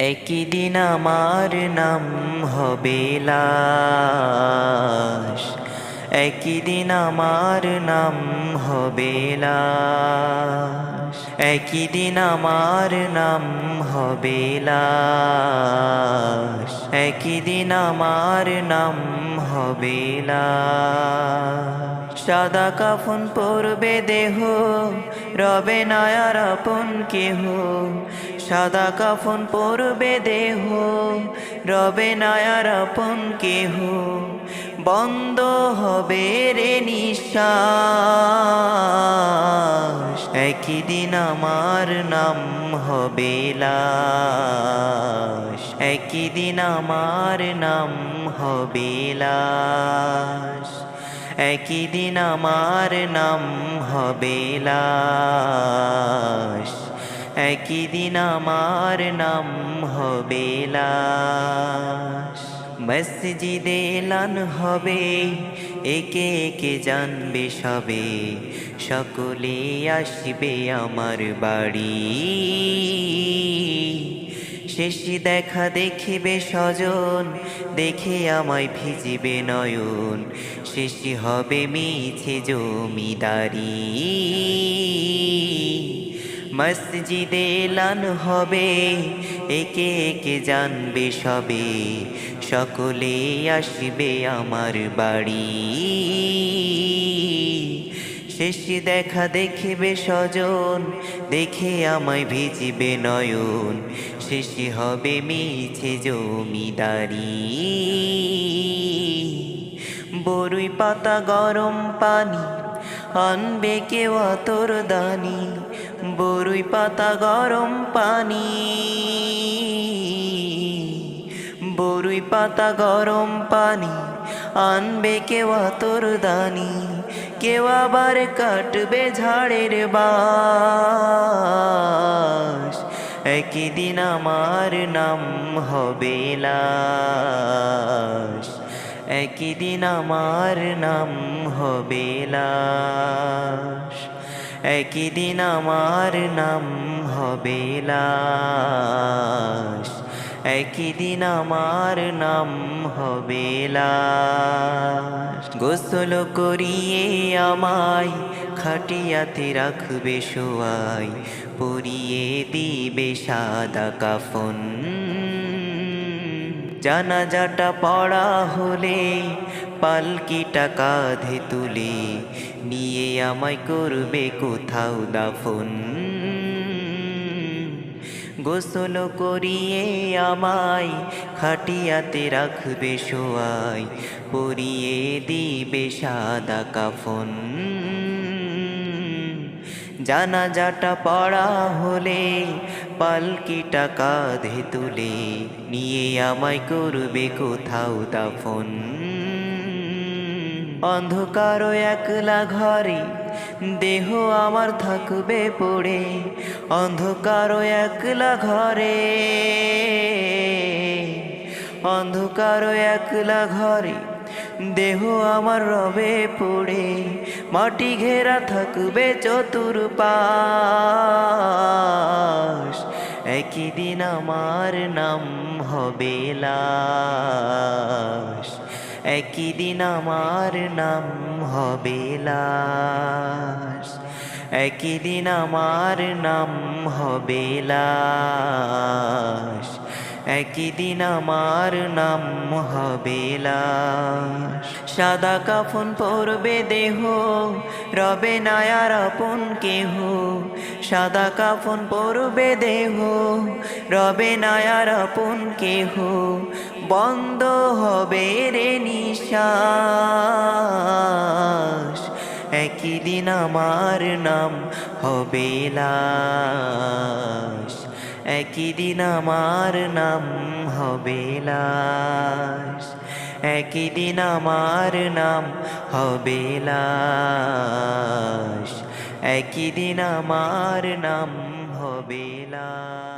একই দিন আমার নাম হবে লাশ। একই দিন আমার নাম হবে লাশ। একই দিন আমার নাম হবে লাশ। একই দিন আমার নাম হবে সাদা কাফন পরবে দেহ, রবে নায়ার আপন কেহ। সাদা কাফন পরবে দেহ, রবে নায়ার আপন কেহ। বন্ধ হবে রে নিশ্বাস। একই দিন আমার নাম হবে লাশ। একই দিন আমার নাম হবে লাশ। একই দিন আমার নাম হবে লাশ। একই দিন আমার নাম হবে লাশ। মসজিদে লান হবে। একে একে জানবে সবে। সকলে আসবে আমার বাড়ি। শেষ দেখা দেখিবে স্বজন, দেখে আমায় ভিজিবে নয়ন। শেষ হবে মিছে জমিদারি। মসজিদে লান হবে। একে একে জানবে সবে। সকলে আসবে আমার বাড়ি। শেষ দেখা দেখিবে স্বজন, দেখে আমায় ভিজিবে নয়ন। শেষ হবে মিছে জমিদারি। বরুই পাতা গরম পানি আনবে কেউ তোর দানি, বরুই পাতা গরম পানি। বরুই পাতা গরম পানি, আনবে কেউ তোর দানি, কেউ আবার কাটবে ঝাড়ের বাস একই দিন আমার নাম হবে লাশ। একই দিন আমার নাম হবে লাশ। একই দিন আমার নাম হবে লাশ। একই দিন আমার নাম হবে লাশ। গোসল করিয়ে আমায় খাটিয়াতে রাখবে শোয়াই পরিয়ে দিবে সাদা কাফন। জানাজাটা পড়া হলে পালকিটা কাঁধে তুলে নিয়ে আমায় করবে কোথাও দাফন। গোসল করিয়ে আমায় খাটিয়াতে রাখবে শোয়াই পরিয়ে দিবে সাদা কাফন। জানাজাটা পড়া হলে পালকিটা কাঁধে তুলে, নিয়ে আমায় করবে কোথাও দাফন। অন্ধকার একলা ঘরে, দেহ আমার থাকবে পড়ে। অন্ধকার একলা ঘরে অন্ধকার একলা ঘরে, দেহ আমার রবে পড়ে। মাটি ঘেরা থাকবে চতুর্পাশ। একই দিন আমার নাম হবে লাশ। একই দিন আমার নাম হবে লাশ। একই দিন আমার নাম হবে লাশ। একই দিন আমার নাম হবে সাদা কাফন পরবে দেহ, রবে নায়ার আপন কেহ। সাদা কাফন পরবে দেহ, রবে নায়ার আপন কেহ। বন্ধ হবে রে নিশ্বাস, একই দিন আমার নাম হবে লাশ একই দিন আমার নাম হবে লাশ। একই দিন আমার নাম হবে লাশ। একই দিন আমার নাম হবে লাশ।